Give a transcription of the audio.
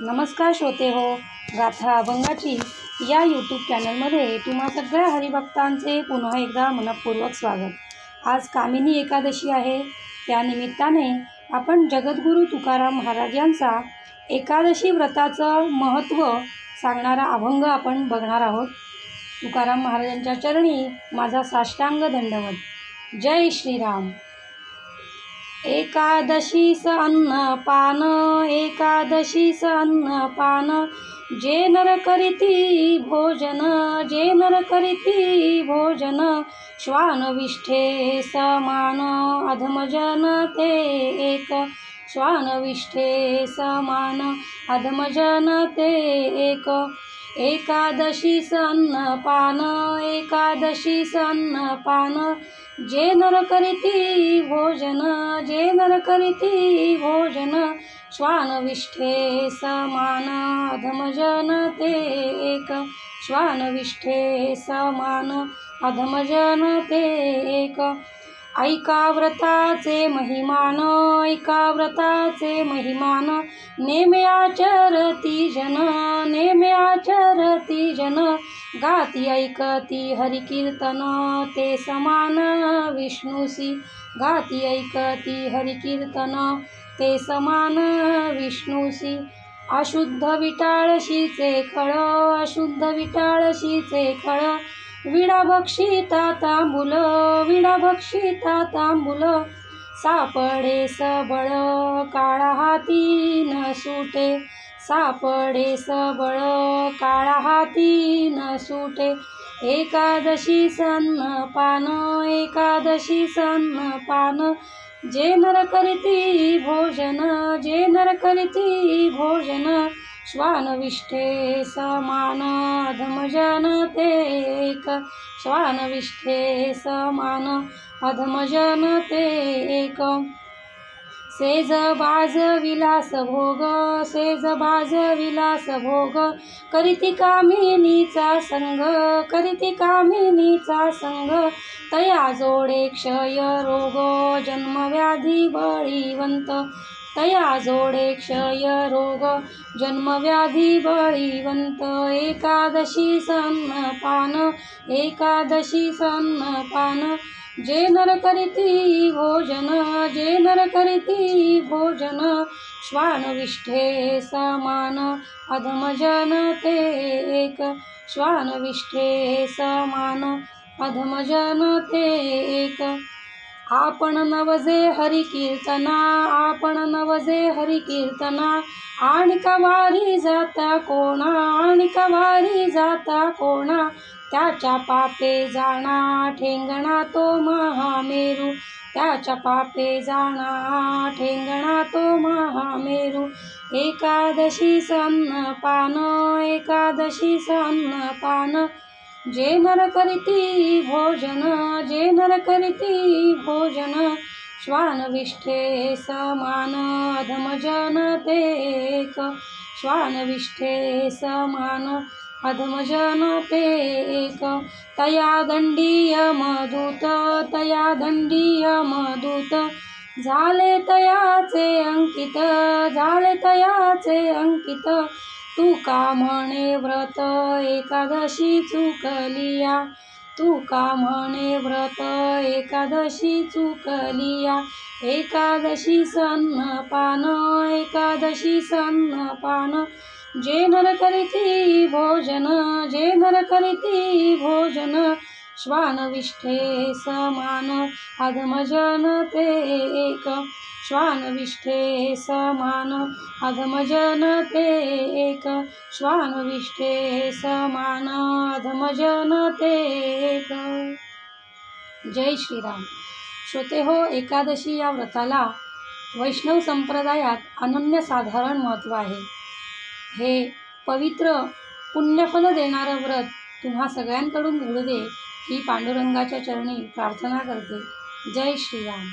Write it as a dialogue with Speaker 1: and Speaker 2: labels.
Speaker 1: नमस्कार श्रोते हो गाथा अभंगाची या यूट्यूब चॅनलमध्ये तुम्हा सगळ्या हरिभक्तांचे पुन्हा एकदा मनपूर्वक स्वागत. आज कामिनी एकादशी आहे. त्या निमित्ताने आपण जगद्गुरू तुकाराम महाराज यांचा एकादशी व्रताचं महत्त्व सांगणारा अभंग आपण बघणार आहोत. तुकाराम महाराजांच्या चरणी माझा साष्टांग दंडवत. जय श्रीराम. एकादशीस अन्न पान एकादशीस अन्न पान. जे नर करीती भोजन जे नर करीती भोजन श्वानविष्ठे समान. अधमजन ते एक श्वानविष्ठे समान. अधमजन ते एक एकादशी अन्न पान एकादशी अन्न पान. जे नर करीती भोजन जे नर करीती भोजन श्वानविष्ठे समान अधमजन ते एक. श्वानविष्ठे समान अधमजन ते एक. ऐका व्रताचे महिमान ऐका व्रताचे महिमान. नेमे आचरती जन नेमे आचरती जन. गाती ऐकती हरिकीर्तन ते समान. विष्णुसी गाती ऐकती हरिकीर्तन ते समान. विष्णुसी अशुद्ध विटाळशीचे खळ अशुद्ध विटाळशीचे खळ. विडा बक्षिता तांबुल विडा बक्षिता तांबुल सापडे सबळ काळा हाती न सुटे. सापडे सबळ काळा हाती न सुटे. एकादशी सन्न पान एकादशी सन्न पान. जे नर करीती भोजन जे नर करीती भोजन. श्वानविष्ठे समान धमजन ते एक श्वानविष्ठे समान अधमजन ते एक. सेज बाज विलास भोग सेज बाज विलास भोग करीती कामिनीचा संग करीती कामिनीचा संग. तया जोडे क्षय रोग जन्मव्याधी बळीवंत तया जोडे क्षय रोग जन्मव्याधी बळीवंत एकादशी सन्न पान एकादशी सन्न पान जे नर करीती भोजन जे नर करीती भोजन श्वानविष्ठे समान अधमजन ते एक श्वानविष्ठे समान अधमजन ते एक। आपण नवजे हरी कीर्तना आपण नवजे हरी कीर्तना आणि कवारी जाता कोणा आणि कवारी जाता कोणा. त्याच्या पापे जाणा ठेंगणा तो महामेरू. त्याच्या पापे जाणा ठेंगणा तो महामेरू. एकादशी सन्न पान एकादशी सन्न पान. जे नर करीती भोजन जे नर करीती भोजन श्वानविष्ठे समान अधमजन पेक श्वानविष्ठे समान अधमजन ते तया दंडीय मधुत तया दंडीय मधुत। झाले तयाचे अंकित झाले तयाचे अंकित। तुका म्हणे व्रत? एकादशी चुकलिया. तुका म्हणे व्रत? एकादशी चुकलिया. एकादशी सन्न पान एकादशी सन्न पान जे नर करीती भोजन जे नर करीती भोजन श्वानविष्ठे समान. अधमजन ते एक. श्वानविष्ठे समान अधमजन ते एक। श्वानविष्ठे समान अधमजन ते एक। जय श्रीराम। श्रोते हो एकादशी या व्रताला वैष्णव संप्रदायात अनन्यसाधारण महत्त्व आहे. हे पवित्र पुण्यफल देणारं व्रत तुम्हा सगळ्यांकडून घडू दे ही पांडुरंगाच्या चरणी प्रार्थना करते. जय श्रीराम.